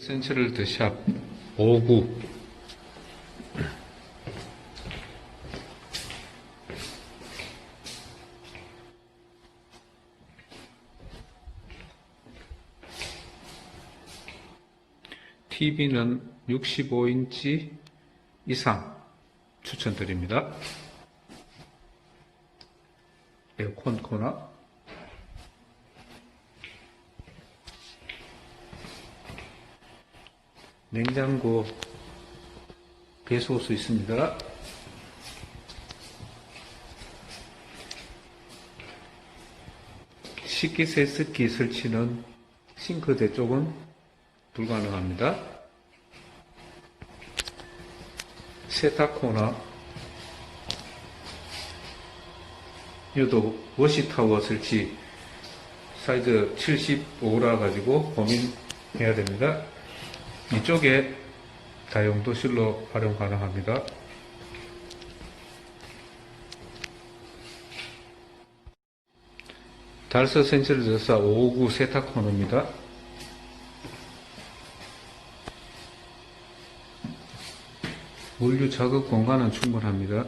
센츄럴 드샵 59 TV는 65인치 이상 추천드립니다. 에어컨 코너 냉장고 배수호수 있습니다. 식기세습기 설치는 싱크대 쪽은 불가능합니다. 세탁 코너 이것도 워시타워 설치 사이즈 75라 가지고 고민해야 됩니다. 이쪽에 다용도 실로 활용 가능합니다. 달서 센츄리 저사 559 세탁 코너입니다. 물류 작업 공간은 충분합니다.